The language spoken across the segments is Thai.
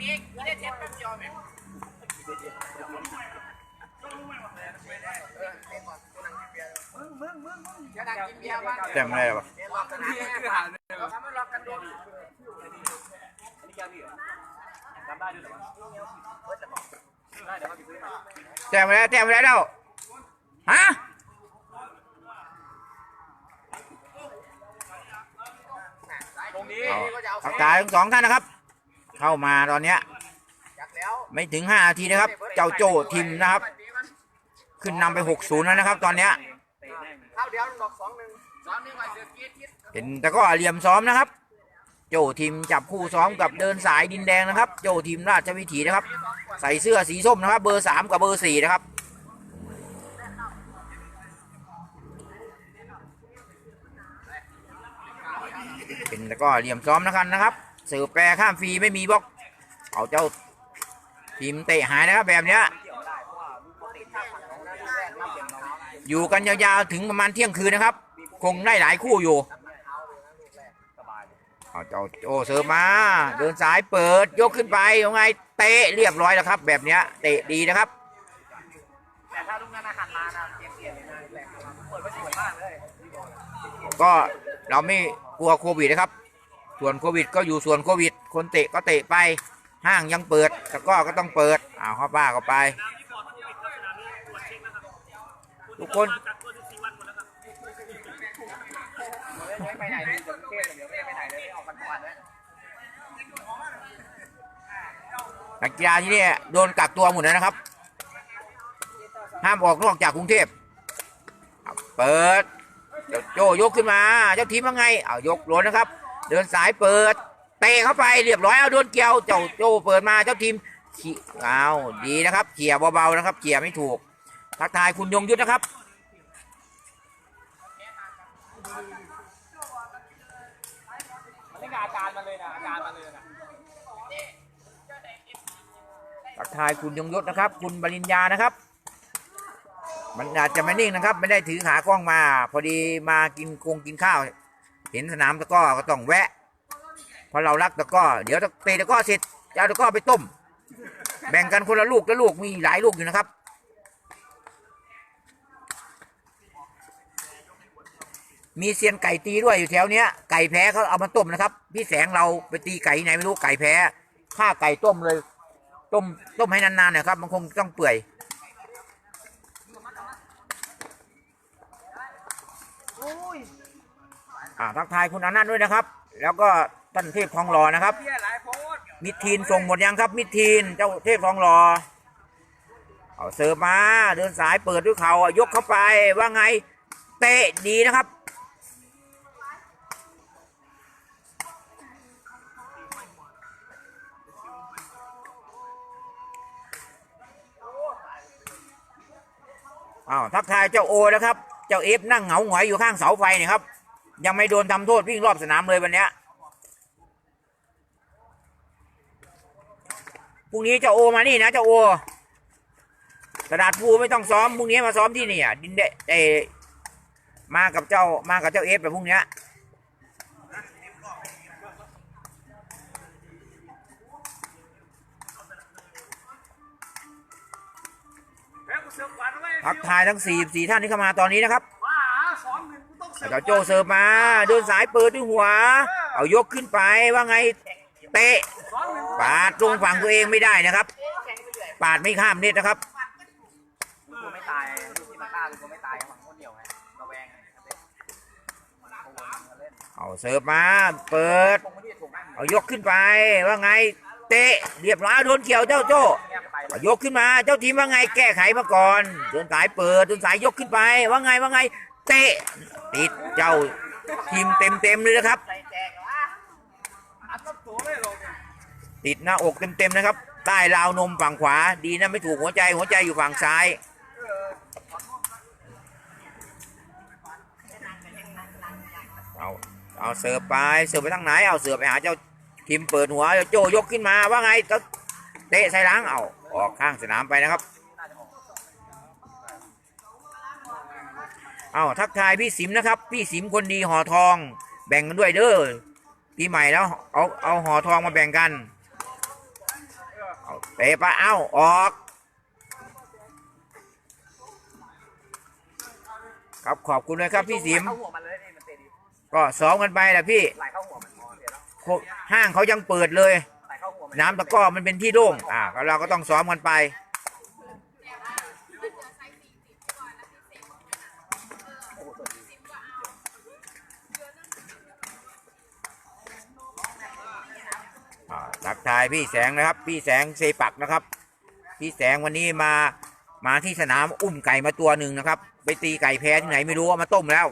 ปีกไม่ได้เทปแป๊บเดียวแม่จะดังกินเบียร์บ้างแต้มอะไรวะล็อกกันนะทำให้ล็อกกันโดนแต้มอะไรแต้มอะไรแล้วฮะตรงนี้เอาก็จะเอาทักทายทั้งสองท่านนะครับ เข้ามาตอนเนี้ย ไม่ถึง5นาทีนะครับ เจ้าโจทีมนะครับ ขึ้นนำไป6-0แล้วนะครับ ตอนเนี้ยเข้าเดียวดอกสองหนึ่งสองหนึ่งไปเสือกีดคิดเป็นแต่ก็เหลี่ยมซ้อมนะครับ โจทีมจับคู่ซ้อมกับเดินสายดินแดงนะครับ โจทีมราชวิถีนะครับ ใส่เสื้อสีส้มนะครับ เบอร์สามกับเบอร์สี่นะครับเป็นแต่ก็เหลี่ยมซ้อมนะครับนะครับ เสิร์ฟแปรข้ามฟรีไม่มีบล็อกเอาเจ้าทีมเตะหายนะครับแบบเนี้ยอยู่กันยาวๆถึงประมาณเที่ยงคืนนะครับ คงได้หลายคู่อยู่เอาเจ้าโอเสิร์ฟมา เดินสายเปิดยกขึ้นไปยังไงเตะเรียบร้อยแล้วครับ แบบเนี้ยเตะดีนะครับแต่ถ้าลูกนั้นหันมานะเปลี่ยนเปลี่ยนเลยนะแหลกเปิดไปสวยมากเลยก็เราไม่กลัวโควิดนะครับ ส่วนโควิดก็อยู่ส่วนโควิด คนเตะก็เตะไป ห้างยังเปิดต่ก็ก็ต้องเปิดอ้าวเข้าป้าเข้าไป ทุกคนไปไหนเลยเดี๋ยวไม่ไปไหนเลยออกกันกวันเลยนักกีฬาที่นี่โดนกักตัวหมดแล้วนะครับ ห้ามออกนอกจากกรุงเทพ เปิดเจ้าโจยกขึ้นมา เจ้าทีมว่าไง เอายกล้นนะครับ เดินสายเปิด เตะเข้าไปเรียบร้อยเอาโดนเกี่ยวเจ้าโจเปิดมาเจ้าทีมขี่เอาดีนะครับเขี่ยเบาๆนะครับเขี่ยไม่ถูกทักทายคุณยงยุทธนะครับมันไม่งอาการมันเลยนะอาการมันเลยนะทักทายคุณยงยศนะครับ คุณบริญญานะครับ มันอาจจะไม่นิ่งนะครับ ไม่ได้ถือขากล้องมา พอดีมากินคงกินข้าว เห็นสนามตะก้อก็ต้องแวะเพราะเรารักตะก้อเดี๋ยวเตะตะก้อเสร็จจะเอาตะก้อไปต้ม แบ่งกันคนละลูกละลูกมีหลายลูกอยู่นะครับ มีเซียนไก่ตีด้วยอยู่แถวเนี้ยไก่แพ้เขาเอามาต้มนะครับ พี่แสงเราไปตีไก่ไหนไม่รู้ไก่แพ้ฆ่าไก่ต้มเลย ต้มต้มให้นานๆหนะครับ มันคงต้องเปื่อยอ่าทักทายคุณอนันต์ด้วยนะครับ แล้วก็ท่านเทพทองหล่อนะครับ มิทีนส่งหมดยังครับ มิทีนเจ้าเทพทองหล่อเอาเสิร์ฟมาเดินสายเปิดด้วยเขาอะยกเข้าไปว่าไงเตะดีนะครับอ้าวทักทายเจ้าโอนะครับ เจ้าเอฟนั่งเหงาหงอยอยู่ข้างเสาไฟนี่ครับ ยังไม่โดนทำโทษวิ่งรอบสนามเลยวันเนี้ยพรุ่งนี้เจ้าโอมานี่นะเจ้าโอกระดาษภูไม่ต้องซ้อมพรุ่งนี้มาซ้อมที่นี่อะดินเดเอมากับเจ้ามากับเจ้าเอฟแบบพรุ่งนี้ทักทายทั้งสี่สี่ท่านที่เข้ามาตอนนี้นะครับ เจ้าโจเสิร์ฟมาเดินสายเปิดด้วยหัว เอายกขึ้นไปว่าไงเตะปาดตรงฝั่งตัวเองไม่ได้นะครับ ปาดไม่ข้ามเน็ตนะครับกูไม่ตายลูกที่มาฆ่ากูไม่ตายหวังคนเดียวไงระแวงเอาเสิร์ฟมาเปิด เอายกขึ้นไปว่าไงเตะเรียบร้อยโดนเกี่ยวเจ้าโจแง่ไปเอายกขึ้นมาเจ้าทีมว่าไงแก้ไขมาก่อนเดินสายเปิดเดินสายยกขึ้นไปว่าไงว่าไง เตะติดเจ้าทีมเต็มเต็มๆเลยนะครับ ติดหน้าอกเต็มๆนะครับ ใต้ราวนมฝั่งขวา ดีนะไม่ถูกหัวใจหัวใจอยู่ฝั่งซ้ายเอาเอาเสิร์ฟไปเสิร์ฟไปทางไหนเอาเสิร์ฟไปหาเจ้าทีมเปิดหัวจ้าโจยกขึ้นมาว่าไงเตะใส่หล้างเอาออกข้างสนามไปนะครับ เอาทักทายพี่สิมนะครับ พี่สิมคนดีห่อทอง แบ่งกันด้วยเด้อปีใหม่แล้วเอาเอาห่อทองมาแบ่งกันเตะไปเอ้าออก ครับขอบคุณเลยครับพี่สิมก็ซ้อมกันไปแหละพี่ห้างเขายังเปิดเลย น้ำตะก้อมันเป็นที่โล่งอ่าเราก็ต้องซ้อมกันไป โอ้โหตัวดี อ่า ทักทายพี่แสงนะครับ พี่แสงเซปักนะครับ พี่แสงวันนี้มามาที่สนามอุ้มไก่มาตัวหนึ่งนะครับ ไปตีไก่แพ้ที่ไหนไม่รู้ว่ามาต้มแล้ว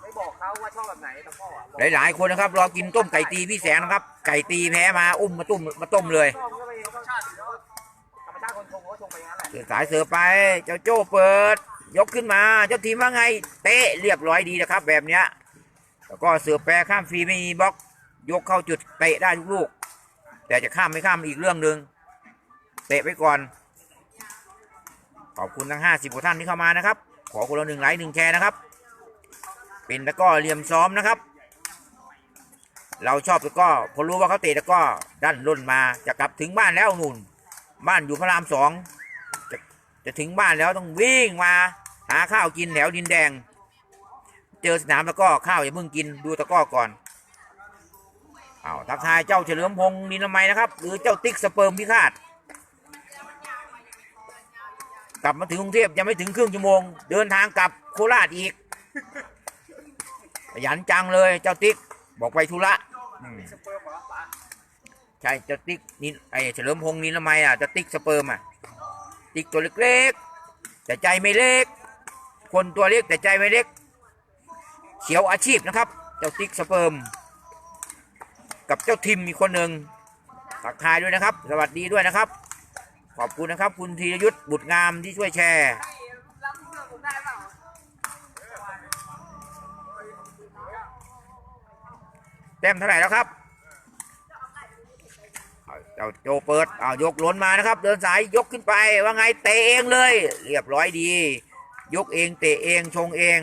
ไม่บอกเขาว่าชอบแบบไหนตะก้ออะบอหลาย ๆ คนนะครับ รอกินต้มไก่ตีพี่แสงนะครับ ไก่ตีแพ้มาอุ้มมาต้มมาต้มเลยชอบก็ไปธรรมชาติแล้วธรรมชาติคนชงก็ชงไปงั้นแหละเสือสายเสือไปเจ้าโจ้เปิด ยกขึ้นมาเจ้าทีมว่าไง เตะเรียบร้อยดีนะครับ แบบเนี้ยแล้วก็เสือแปรข้ามฟรีไม่มีบล็อก ยกเข้าจุดเตะได้ทุกลูก แต่จะข้ามไม่ข้ามอีกเรื่องหนึ่งเตะไปก่อน ขอบคุณทั้งห้าสิบกว่าท่านที่เข้ามานะครับ ขอคนละหนึ่งไลค์หนึ่งแชร์นะครับ เป็นตะก้อเหลี่ยมซ้อมนะครับ เราชอบตะก้อพอรู้ว่าเขาเตะตะก้อดันล่นมาจะกลับถึงบ้านแล้วนุ่น บ้านอยู่พระรามสองจะถึงบ้านแล้วต้องวิ่งมา หาข้าวกินแถวดินแดง เจอสนามตะกร้อข้าวอย่าเพิ่งกินดูตะก้อก่อน อาทักทายเจ้าเฉลิมพงศ์นินไมนะครับ หรือเจ้าติ๊กสเปิร์มพิฆาตกลับมาถึงกรุงเทพยังไม่ถึงครึ่งชั่วโมง เดินทางกลับโคราชอีกขยันจังเลยเจ้าติ๊กบอกไปธุระใช่เจะติ๊กนี่ไอเฉลิมพงศ์นี่ทำไมอะเจะติ๊กสเปิร์มอะติ๊กตัวเล็กๆแต่ใจไม่เล็ก คนตัวเล็กแต่ใจไม่เล็กเขียวอาชีพนะครับ เจ้าติ๊กสเปิร์ม กับเจ้าทิมมีกคนหนึ่งทักทายด้วยนะครับ สวัสดีด้วยนะครับ ขอบคุณนะครับ คุณธีรยุทธบุตรงามที่ช่วยแชร์แต้มเท่าไหร่แล้วครับเอาเจ้าโจเปิดเอายกล้นมานะครับ เดินสายยกขึ้นไปว่าไงเตะเองเลย เรียบร้อยดี ยกเองเตะเองชงเอง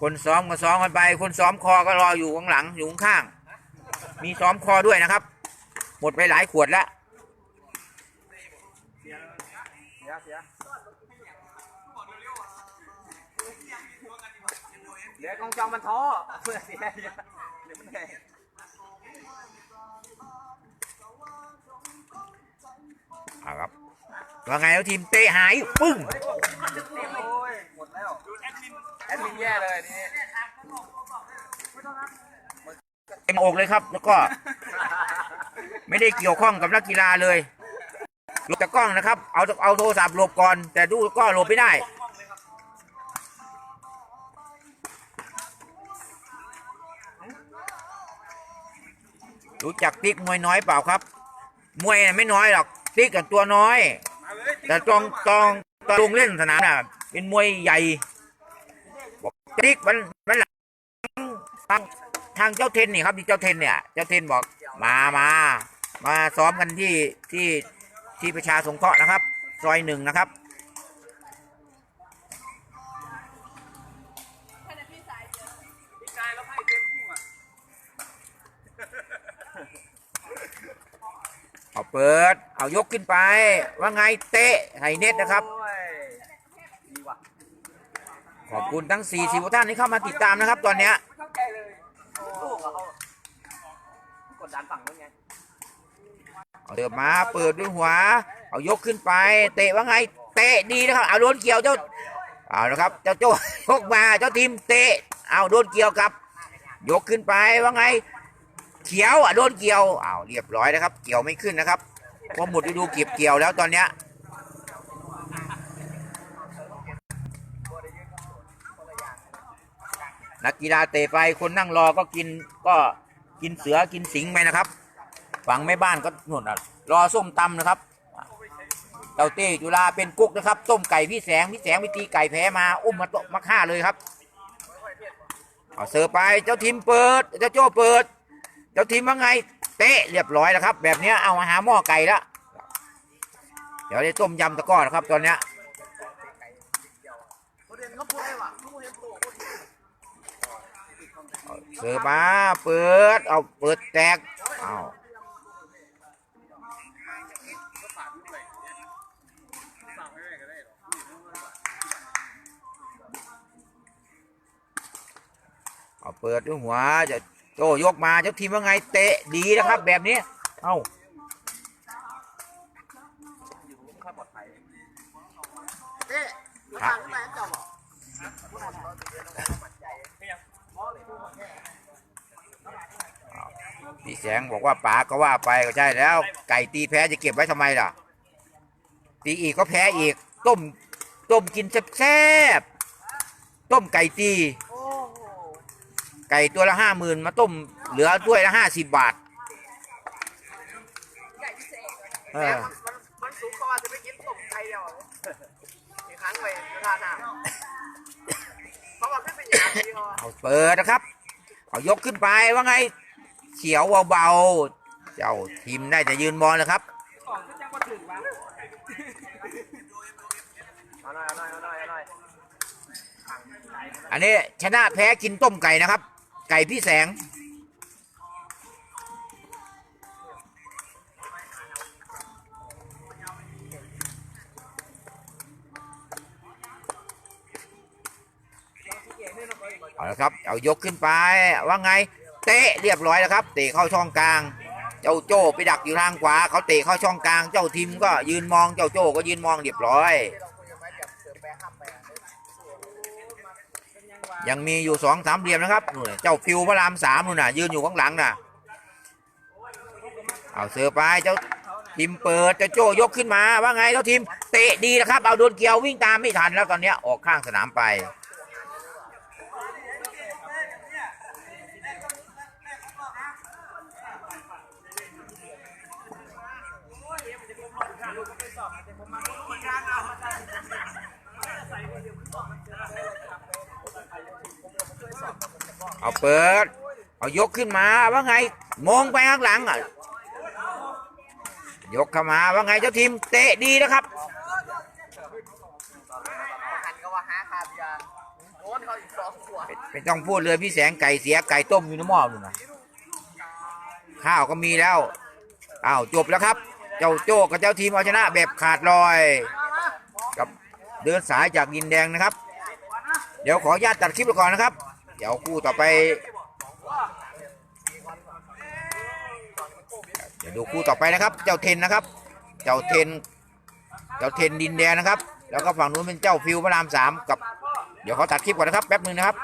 คนซ้อมก็ซ้อมกันไป คนซ้อมคอก็รออยู่ข้างหลังอยู่ข้างมีซ้อมคอด้วยนะครับ หมดไปหลายขวดแล้วเดี๋ยวกองจองมันท้อเพื่อเสียเดี๋ยวมันเหนื่อยเอาครับว่าไงแล้วทีมเตะหายปึ้ง โอ้ยหมดแล้ว แอดมินแย่เลยนี่เต็มอกเลยครับ แล้วก็ ไม่ได้เกี่ยวข้องกับนักกีฬาเลยหลบจากกล้องนะครับ เอาเอาโทรศัพท์หลบก่อน แต่ดูก็หลบไม่ได้รู้จักติ๊กมวยน้อยเปล่าครับ มวยไม่น้อยหรอกติ๊กกับตัวน้อย แต่ตองตองตองลงเล่นสนามน่ะ เป็นมวยใหญ่ ติ๊กมันมันหลังทางทางเจ้าเทนนี่ครับที่เจ้าเทนเนี่ย เจ้าเทนบอกมามามาซ้อมกันที่ที่ที่ประชาสงเคราะห์นะครับ ซอยหนึ่งนะครับเอาเปิด เอายกขึ้นไป ว่าไงเตะไฮเน็ตนะครับ ขอบคุณทั้ง4 0ท่านที่เข้ามาติดตามนะครับ ตอนเนี้ยเข้าใจเลยลูกอะเขากดดันฝั่งนู้นไงเอาเดินมาเปิดด้วยหัว เอายกขึ้นไป เตะว่าไง เตะดีนะครับ เอาโดนเกี่ยวเจ้า เอาละครับ เจ้าโจ้ยกมา เจ้าทีมเตะ เอาโดนเกี่ยวกับ ยกขึ้นไปว่าไง เขียวอะโดนเกี่ยว เอาเรียบร้อยนะครับ เกี่ยวไม่ขึ้นนะครับพราะหมดฤดูเก็บเกี่ยวแล้วตอนเนี้ย นักกีฬาเตะไปคนนั่งรอก็กินก็กินเสือกินสิงไปนะครับ ฝั่งแม่บ้านก็นุ่นะรอส้มตำนะครับเจ้าเต้จุฬาเป็นกุ๊กนะครับ ต้มไก่พี่แสงพี่แสงไปตีไก่แพ้มาอุ้มมาตะมาฆ่าเลยครับเอาเสิร์ฟไปเจ้าทีมเปิด เจ้าโจ้เปิด เจ้าทีมว่าไง เตะเรียบร้อยแล้วครับ แบบนี้เอามาหาหม้อไก่ละเดี๋ยวได้ต้มยำตะก้อนะครับตอนเนี้ย ประเด็นเขาพูดได้ว่ะเขาพูดเห็นโต เสิร์ฟมาเปิด เอาเปิดแตกเอาเอาเปิดด้วยหัวจะโตยกมาเจ้าทีมว่าไงเตะดีนะครับ แบบนี้ เอาเอ๊ะรู้ทางขึ้นมาเจ้าบอก พี่แสงบอกว่าป๋าก็ว่าไปก็ใช่แล้ว ไก่ตีแพ้จะเก็บไว้ทำไมล่ะ ตีอีกก็แพ้อีก ต้มต้มกินแซ่บๆต้มไก่ตีโอ้โหไก่ตัวละห้าหมื่นมาต้มเหลือถ้วยละห้าสิบบาทเอแต่อมันมันมันสูงเขาว่าจะไปกินต้มไก่เดียวอีกครั้งไปดูท่าทางเพราะว่าไม่เป็นอย่างนี้เขาเอาเปิดนะครับเอายกขึ้นไปว่าไง เฉียวเบาๆ เจ้าทีมได้จะยืนมองนะครับของก็จะมาถึงวะเอาหน่อยเอาหน่อยเอาหน่อยเอาหน่อยอันนี้ชนะแพ้กินต้มไก่นะครับ ไก่พี่แสง เอาละครับ เอายกขึ้นไปว่าไง เตะเรียบร้อยแล้วครับ เตะเข้าช่องกลาง เจ้าโจ้ไปดักอยู่ทางขวา เขาเตะเข้าช่องกลาง เจ้าทิมก็ยืนมอง เจ้าโจ้ก็ยืนมองเรียบร้อย ยังมีอยู่สองสามเหลี่ยมนะครับนู่นน่ะเจ้าฟิวพระรามสามนู่นน่ะ ยืนอยู่ข้างหลังน่ะ เอาเสือไปเจ้าทีมเปิดเจ้าโจ้ยกขึ้นมาว่าไงเจ้าทีมเตะดีนะครับ เอาโดนเกี่ยววิ่งตามไม่ทันแล้วตอนนี้ออกข้างสนามไป เอาเปิด เอายกขึ้นมาว่าไงมองไปข้างหลังอะยกเข้ามาว่าไงเจ้าทีมเตะดีนะครับหันก็ว่าหาคาเบียร์โดนเขาอีกสองขวดไม่ต้องพูดเลยพี่แสงไก่เสียไก่ต้มอยู่ในหม้อนู่นนะข้าวก็มีแล้วอ้าวจบแล้วครับ เจ้าโจ้กับเจ้าทีมเอาชนะแบบขาดลอยกับเดินสายจากดินแดงนะครับ เดี๋ยวขออนุญาตตัดคลิปไปก่อนนะครับเดี๋ยวคู่ต่อไป เดี๋ยวดูคู่ต่อไปนะครับ เจ้าเทนนะครับ เจ้าเทน เจ้าเทนดินแดงนะครับ แล้วก็ฝั่งนู้นเป็นเจ้าฟิวพระรามสามกับ เดี๋ยวเขาตัดคลิปก่อนนะครับแป๊บหนึงนะครับ